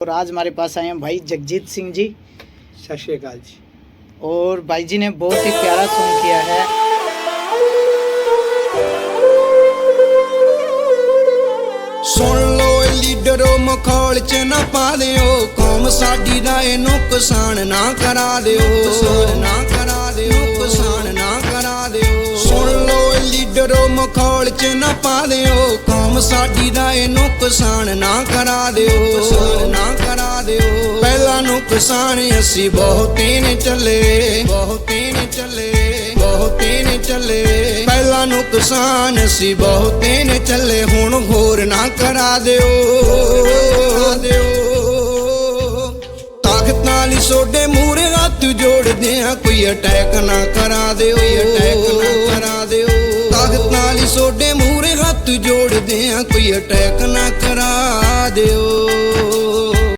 और आज हमारे पास आए हैं भाई जगजीत सिंह जी ਸਤਿ ਸ਼੍ਰੀ ਅਕਾਲ ਜੀ और भाई जी ने बहुत ही प्यारा सॉन्ग किया है ਸੁਣ ਲੋ ਏ ਲੀਡਰੋ ਮਖੌਲ ਚ ਨਾ ਪਾ ਦਿਓ ਕੌਮ ਸਾਡੀ ਦਾ ਇਹ ਨੁਕਸਾਨ ਨਾ ਕਰਾ ਦਿਓ ਲੋ ਮਖੌਲ ਚ ਨਾ ਪਾ ਦਿਓ ਕੌਮ ਸਾਡੀ ਦਾ ਇਹ ਨੁਕਸਾਨ ਨਾ ਕਰਾ ਦਿਓ। ਨੁਕਸਾਨ ਨਾ ਕਰਾ ਦਿਓ। ਪਹਿਲਾ ਨੁਕਸਾਨ ਅਸੀਂ ਬਹੁਤੇ ਨੇ ਚੱਲੇ। ਬਹੁਤੇ ਨੇ ਚੱਲੇ। ਬਹੁਤੇ ਨੇ ਚੱਲੇ। ਪਹਿਲਾ ਨੁਕਸਾਨ ਅਸੀਂ ਬਹੁਤੇ ਨੇ ਚੱਲੇ। ਹੁਣ ਹੋਰ ਨਾ ਕਰਾ ਦਿਓ। ਦਿਓ ਤਾਕਤ ਨਾਲ ਹੀ ਸੋਡੇ ਮੂਰੇ ਹੱਥ ਜੋੜਦੇ ਆ। ਕੋਈ ਅਟੈਕ ਨਾ ਕਰਾ ਦਿਓ। ਸੋਡੇ ਮੂਰੇ ਹੱਥ ਜੋੜਦੇ ਆ ਕੋਈ ਅਟੈਕ ਨਾ ਕਰਾ ਦਿਓ।